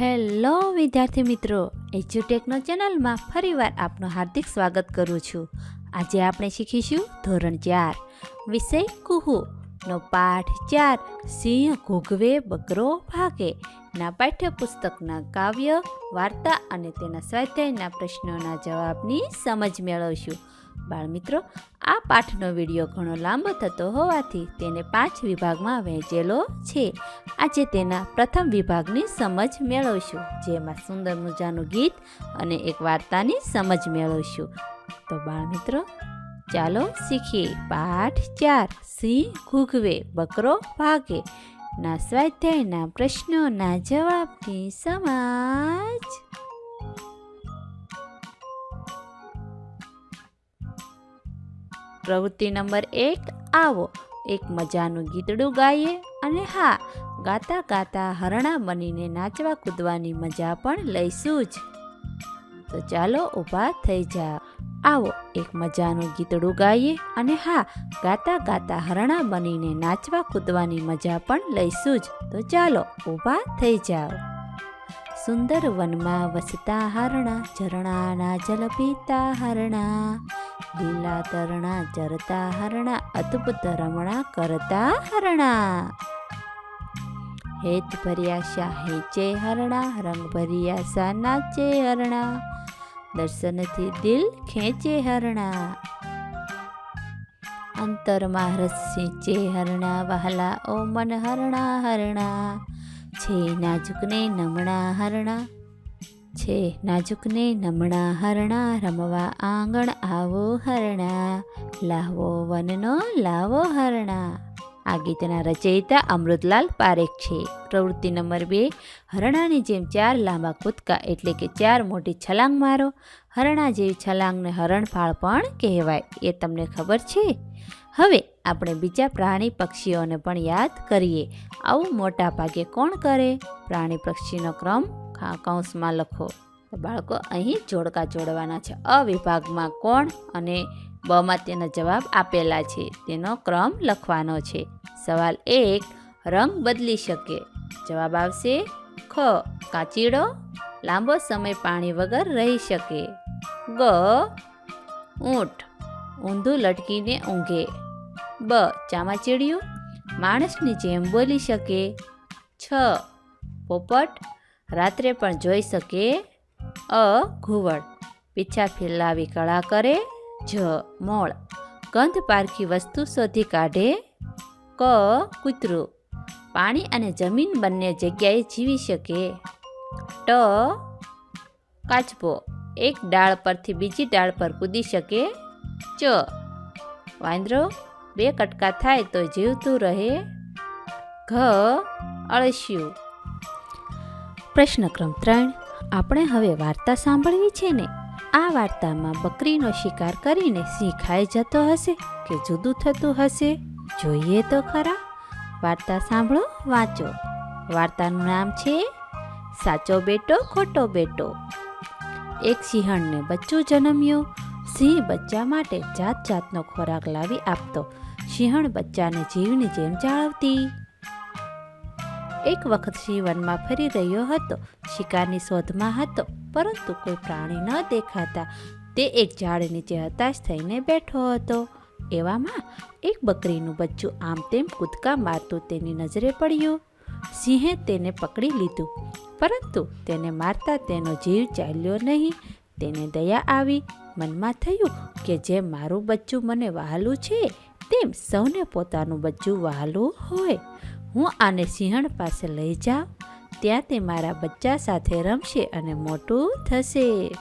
Hello, વિદ્યાર્થી મિત્રો. એજ્યુટેકનો ચેનલમાં ફરીવાર આપનું હાર્દિક સ્વાગત કરું છું. આજે આપણે શીખીશું ધોરણ ચાર, વિષય કુહુ. નો પાઠ ચાર, સિંહ ઘૂઘવે બકરો ભાગે. ના પાઠ્યપુસ્તકના કાવ્ય, વાર્તા અને તેના સ્વાધ્યાયના પ્રશ્નોના જવાબની સમજ મેળવશું. બાળમિત્રો આ પાઠનો વીડિયો ઘણો લાંબો થતો હોવાથી તેને પાંચ વિભાગમાં વહેંચેલો છે. આજે તેના પ્રથમ વિભાગની સમજ મેળવશું, જેમાં સુંદર મજાનું ગીત અને એક વાર્તાની સમજ મેળવશું. તો બાળમિત્રો ચાલો શીખીએ. પાઠ ચાર, સિંહ ઘૂઘવે, બકરો ભાગે. ના સ્વાધ્યાયના પ્રશ્નોના જવાબની સમાજ. પ્રવૃત્તિ નંબર એક, આવો. એક મજાનું ગીતડું ગાઈએ અને હા, ગાતા ગાતા હરણા બનીને નાચવા કૂદવાની મજા પણ લઈશું જ. તો ચાલો ઊભા થઈ જાઓ. આવો. એક મજાનું ગીતડું ગાઈએ અને હા, ગાતા ગાતા હરણા બનીને નાચવા કૂદવાની મજા પણ લઈશું જ. તો ચાલો, ઊભા થઈ જાઓ. સુંદર વનમાં વસતા હરણા, ઝરણાના જલ પીતા હરણા. લીલા તરણા ચરતા હરણા, અદ્ભુત રમણા કરતા હરણા. હેત ભર્યા શા હેચે હરણા રંગ ભર્યા શા નાચે હરણા. દર્શનથી દિલ ખેંચે હરણા. અંતરમાં રસ હરણા, વહાલા ઓ મન હરણા હરણા. છે નાજુકને નમણા હરણા. છે નાજુકને નમણા હરણા, રમવા આંગણ આવો હરણા. લાવો વનનો લાવો હરણા. આ ગીતના રચયિતા અમૃતલાલ પારેખ છે. પ્રવૃત્તિ નંબર બે, હરણાની જેમ ચાર લાંબા કૂદકા એટલે કે ચાર મોટી છલાંગ મારો. હરણા જેવી છલાંગને હરણફાળ પણ કહેવાય, એ તમને ખબર છે? હવે આપણે બીજા પ્રાણી પક્ષીઓને પણ યાદ કરીએ. આવું મોટા ભાગે કોણ કરે? પ્રાણી પક્ષીનો ક્રમ કૌંસમાં લખો. બાળકો, અહીં જોડકા જોડવાના છે. અ વિભાગમાં કોણ અને બમાં તેના જવાબ આપેલા છે. તેનો ક્રમ લખવાનો છે. સવાલ એક, રંગ બદલી શકે? જવાબ આવશે, ખ, કાચીડો, લાંબો સમય પાણી વગર રહી શકે. ગ, ઊંટ, ઊંધું લટકીને ઊંઘે. બ, ચામાચીડિયું, માણસની જેમ બોલી શકે. છ, પોપટ, રાત્રે પણ જોઈ શકે. અ, ઘુવડ, પીછા ફેલાવી કળા કરે. જ મોળ. ગંધ પારખી વસ્તુ શોધી કાઢે ક કૂતરું. પાણી અને જમીન બંને જગ્યાએ જીવી શકે. ટ કાચબો. એક ડાળ પરથી બીજી ડાળ પર કૂદી શકે. ચ વાંદરો. બે કટકા થાય તો જીવતું રહે. ઘ અળસ્યું. પ્રશ્ન ક્રમ ત્રણ. આપણે હવે વાર્તા સાંભળવી છે ને? આ વાર્તામાં બકરીનો શિકાર કરીને સિંહ ખાઈ જતો હશે કે જુદું થતું હશે? જોઈએ તો ખરા. વાર્તા સાંભળો, વાંચો. વાર્તાનું નામ છે, સાચો બેટો, ખોટો બેટો. એક સિંહણને બચ્ચું જન્મ્યું. સિંહ બચ્ચા માટે જાત જાતનો ખોરાક લાવી આપતો. સિંહણ બચ્ચાને જીવની જેમ જાળવતી. એક વખત સિંહ વનમાં ફરી રહ્યો હતો. શિકારની શોધમાં હતો. પરંતુ કોઈ પ્રાણી ન દેખાતા. તે એક ઝાડ નીચે હતાશ થઈને બેઠો હતો. એવામાં એક બકરીનું બચ્ચું આમ તેમ કૂદકા મારતું તેની નજરે પડ્યું. સિંહે તેને પકડી લીધું, પરંતુ તેને મારતા તેનો જીવ ચાલ્યો નહીં. તેને દયા આવી. મનમાં થયું કે જેમ મારું બચ્ચું મને વહાલું છે, તેમ સૌને પોતાનું બચ્ચું વહાલું હોય. હું આને સિંહણ પાસે લઈ જાઉં. ત્યાં તે મારા બચ્ચા સાથે રમશે અને મોટું થશે.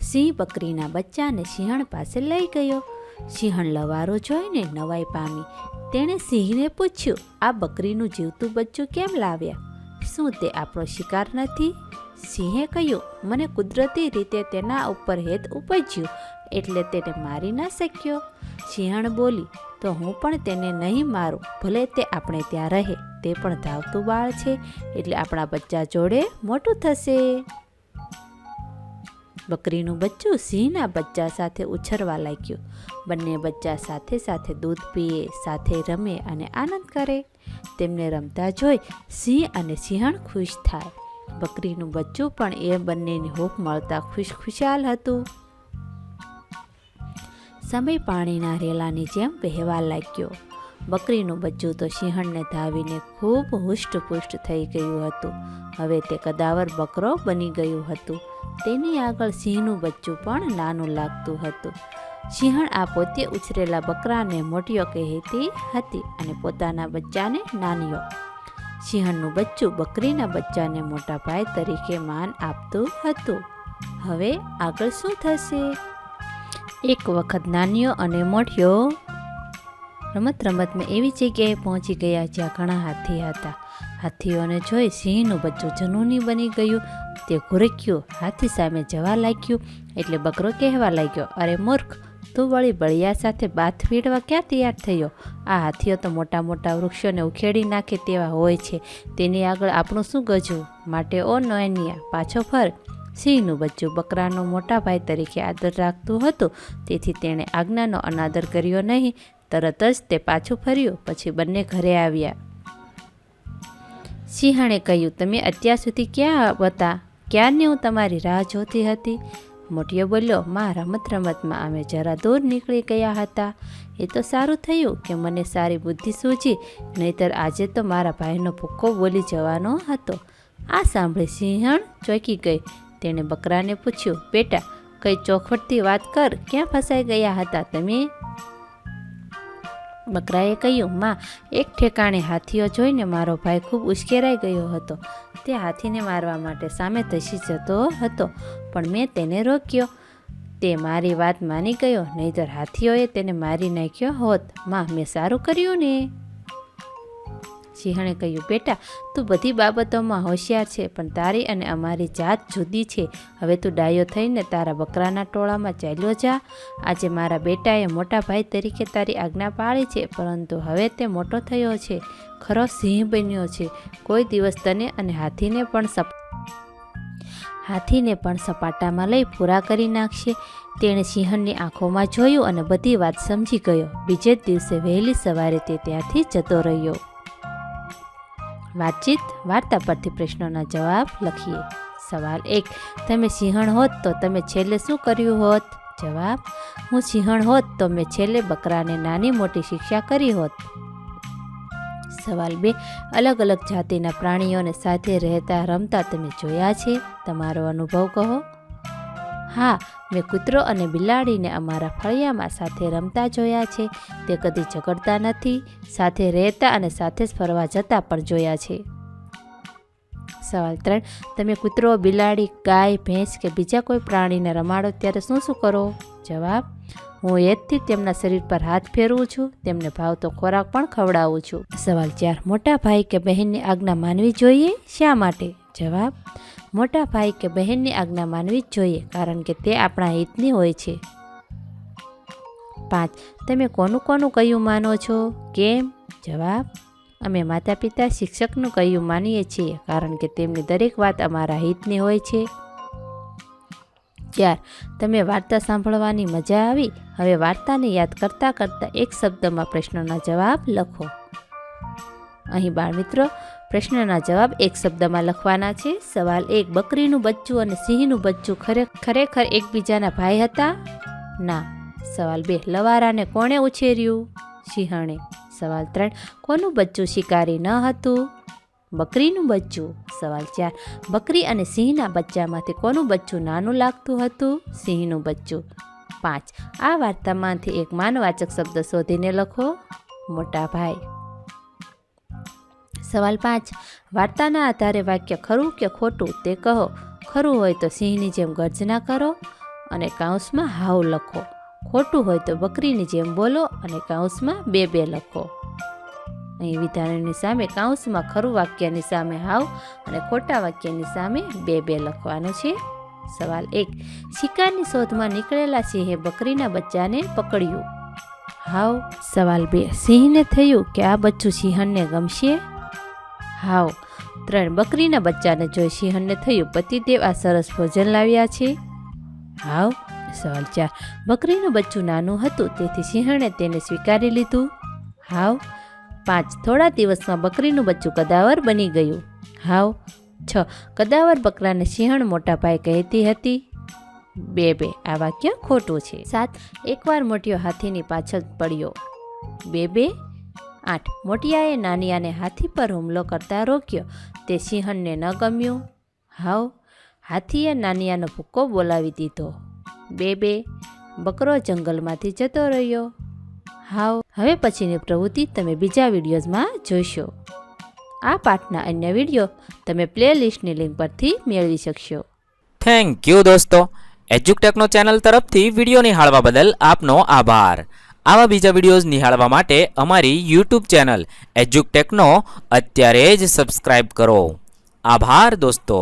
સિંહ બકરીના બચ્ચાને સિંહણ પાસે લઈ ગયો. સિંહણ લવારો જોઈને નવાઈ પામી. તેણે સિંહને પૂછ્યું, આ બકરીનું જીવતું બચ્ચું કેમ લાવ્યા? શું તે આપણો શિકાર નથી? સિંહે કહ્યું, મને કુદરતી રીતે તેના ઉપર હેત ઉપજ્યું. એટલે તેને મારી ન શક્યો. સિંહણ બોલી, તો હું પણ તેને નહીં મારું. ભલે તે આપણે ત્યાં રહે, તે પણ ધાવતું બાળ છે, એટલે આપણા બચ્ચા જોડે મોટું થશે. બકરીનું બચ્ચું સિંહના બચ્ચા સાથે ઉછરવા લાગ્યું. બંને બચ્ચા સાથે સાથે દૂધ પીએ, સાથે રમે અને આનંદ કરે. તેમને રમતા જોઈ સિંહ અને સિંહણ ખુશ થાય. બકરીનું બચ્ચું પણ એ બંનેની હૂંફ મળતા ખુશ ખુશાલ હતું. સમય પાણીના રેલાની જેમ વહેવા લાગ્યો. બકરીનું બચ્ચું તો સિંહણને ધાવીને ખૂબ હુષ્ટપુષ્ટ થઈ ગયું હતું. હવે તે કદાવર બકરો બની ગયું હતું. તેની આગળ સિંહનું બચ્ચું પણ નાનું લાગતું હતું. સિંહણ આ પોતે ઉછરેલા બકરાને મોટીઓ કહેતી હતી અને પોતાના બચ્ચાને નાનીઓ. સિંહણનું બચ્ચું બકરીના બચ્ચાને મોટા ભાઈ તરીકે માન આપતું હતું. હવે આગળ શું થશે? એક વખત નાનીઓ અને મોઢિયો. રમત રમતમાં એવી જગ્યાએ પહોંચી ગયા જ્યાં ઘણા હાથી હતા. હાથીઓને જોઈ સિંહનું બચ્ચું જનૂની બની ગયું. તે ઘુરક્યું, હાથી સામે જવા લાગ્યું એટલે બકરો કહેવા લાગ્યો, અરે મૂર્ખ, તું વળી બળિયા સાથે બાથ ભીડવા ક્યાં તૈયાર થયો? આ હાથીઓ તો મોટા મોટા વૃક્ષોને ઉખેડી નાખે તેવા હોય છે. તેની આગળ આપણું શું ગજવું માટે ઓ નોયનિયા, પાછો ફર. સિંહનું બચ્ચું બકરાનો મોટા ભાઈ તરીકે આદર રાખતું હતું. તેથી તેણે આજ્ઞાનો અનાદર કર્યો નહીં, તરત જ તે પાછું ફર્યું, પછી બંને ઘરે આવ્યા. સિંહણે કહ્યું, તમે અત્યાર સુધી ક્યાં હતા? ક્યારની હું તમારી રાહ જોતી હતી? મોટીયો બોલ્યો, માં રમત રમતમાં અમે જરા દૂર નીકળી ગયા હતા. એ તો સારું થયું કે મને સારી બુદ્ધિ સૂજી, નહીતર આજે તો મારા ભાઈનો ભૂક્કો બોલી જવાનો હતો. આ સાંભળી સિંહણ ચોંકી ગઈ. તેણે બકરાને પૂછ્યું, બેટા, કઈ ચોખવટથી વાત કર? ક્યાં ફસાઈ ગયા હતા તમે? બકરાએ કહ્યું, માં, એક ઠેકાણે હાથીઓ જોઈને મારો ભાઈ ખૂબ ઉશ્કેરાઈ ગયો હતો. તે હાથીને મારવા માટે સામે ધસી જતો હતો, પણ મેં તેને રોક્યો. તે મારી વાત માની ગયો, નહીતર હાથીઓએ તેને મારી નાખ્યો હોત. માં, મેં સારું કર્યું ને? સિંહણે કહ્યું, બેટા, તું બધી બાબતોમાં હોશિયાર છે, પણ તારી અને અમારી જાત જુદી છે. હવે તું ડાયો થઈને તારા બકરાના ટોળામાં ચાલ્યો જા. આજે મારા બેટાએ મોટા ભાઈ તરીકે તારી આજ્ઞા પાળી છે, પરંતુ હવે તે મોટો થયો છે, ખરો સિંહ બન્યો છે. કોઈ દિવસ તને અને હાથીને પણ સપ, હાથીને પણ સપાટામાં લઈ પૂરા કરી નાખશે. તેણે સિંહણની આંખોમાં જોયું અને બધી વાત સમજી ગયો. બીજે જ દિવસે વહેલી સવારે તે ત્યાંથી જતો રહ્યો. વાતચીત, વાર્તા પરથી પ્રશ્નોના જવાબ લખીએ. સવાલ એક, તમે સિંહણ હોત તો તમે છેલ્લે શું કર્યું હોત? જવાબ, હું સિંહણ હોત તો મેં છેલ્લે બકરાને નાની મોટી શિક્ષા કરી હોત. સવાલ બે, અલગ અલગ જાતિના પ્રાણીઓને સાથે રહેતા રમતા તમે જોયા છે? તમારો અનુભવ કહો. હા, મેં કૂતરો અને બિલાડીને અમારા ફળિયામાં સાથે રમતા જોયા છે. તે કદી ઝઘડતા નથી, સાથે રહેતા અને સાથે જ ફરવા જતા પણ જોયા છે. સવાલ ત્રણ, તમે કૂતરો, બિલાડી, ગાય, ભેંસ કે બીજા કોઈ પ્રાણીને રમાડો ત્યારે શું શું કરો? જવાબ હું હેતથી તેમના શરીર પર હાથ ફેરવું છું, તેમને ભાવતો ખોરાક પણ ખવડાવું છું. સવાલ ચાર. મોટા ભાઈ કે બહેનની આજ્ઞા માનવી જોઈએ? શા માટે? જવાબ. મોટા ભાઈ કે બહેનની આજ્ઞા માનવી જ જોઈએ, કારણ કે તે આપણા હિતની હોય છે. પાંચ. તમે કોનું કોનું કયું માનો છો? કેમ? જવાબ. અમે માતા પિતા શિક્ષકનું કયું માનીએ છીએ, કારણ કે તેમની દરેક વાત અમારા હિતની હોય છે. ચાર તમે વાર્તા સાંભળવાની મજા આવી, હવે વાર્તાને યાદ કરતાં કરતાં એક શબ્દમાં પ્રશ્નોના જવાબ લખો. અહીં બાળમિત્રો, પ્રશ્નના જવાબ એક શબ્દમાં લખવાના છે. સવાલ એક, બકરીનું બચ્ચું અને સિંહનું બચ્ચું ખરે, ખરેખર એકબીજાના ભાઈ હતા? ના. સવાલ બે, લવારાને કોણે ઉછેર્યું? સિંહણે. સવાલ ત્રણ, કોનું બચ્ચું શિકારી ન હતું? બકરીનું બચ્ચું? સવાલ ચાર. બકરી અને સિંહના બચ્ચામાંથી કોનું બચ્ચું નાનું લાગતું હતું? સિંહનું બચ્ચું. પાંચ. આ વાર્તામાંથી એક માનવાચક શબ્દ શોધીને લખો. મોટા ભાઈ. સવાલ પાંચ. વાર્તાના આધારે વાક્ય ખરું કે ખોટું તે કહો. ખરું હોય તો સિંહની જેમ ગર્જના કરો અને કાઉન્સમાં હાવ લખો. ખોટું હોય તો બકરીની જેમ બોલો અને કાઉન્સમાં બે બે લખો. અહીં વિધાનની સામે કાઉન્સમાં ખરું વાક્યની સામે હાવ અને ખોટા વાક્યની સામે બે બે લખવાનું છે. સવાલ એક શિકારની શોધમાં નીકળેલા સિંહે બકરીના બચ્ચાને પકડ્યું? હાવ. સવાલ બે, સિંહને થયું કે આ બચ્ચું સિંહણને ગમશે? હાવ. ત્રણ, બકરીના બચ્ચાને જોઈ સિંહણને થયું પતિદેવ આ સરસ ભોજન લાવ્યા છે? હાવ. સવાલ ચાર, બકરીનું બચ્ચું નાનું હતું, તેથી સિંહણે તેને સ્વીકારી લીધું? હાવ. પાંચ. થોડા દિવસમાં બકરીનું બચ્ચું કદાવર બની ગયું. હાવ છ. કદાવર બકરાને સિંહણ મોટા ભાઈ કહેતી હતી. બે બે. આ વાક્ય ખોટું છે. સાત. એકવાર મોટિયો હાથીની પાછળ પડ્યો. બે બે. આઠ. મોટિયાએ નાનિયાને હાથી પર હુમલો કરતા રોક્યો. તે સિંહણને ન ગમ્યું. હાવ હાથીએ નાનિયાનો ભૂક્કો બોલાવી દીધો. બે બે. બકરો જંગલમાંથી જતો રહ્યો. હાવ હવે પછીની પ્રવૃત્તિ તમે બીજા વિડીયોઝમાં જોઈશો આ પાઠના અન્ય વીડિયો તમે પ્લેલિસ્ટની લિંક પરથી મેળવી શકશો. થેન્ક યુ દોસ્તો. એજ્યુકટેકનો ચેનલ તરફથી વીડિયો નિહાળવા બદલ આપનો આભાર. આવા બીજા વિડીયોઝ નિહાળવા માટે અમારી યુટ્યુબ ચેનલ એજ્યુકટેકનો અત્યારે જ સબસ્ક્રાઇબ કરો. આભાર દોસ્તો.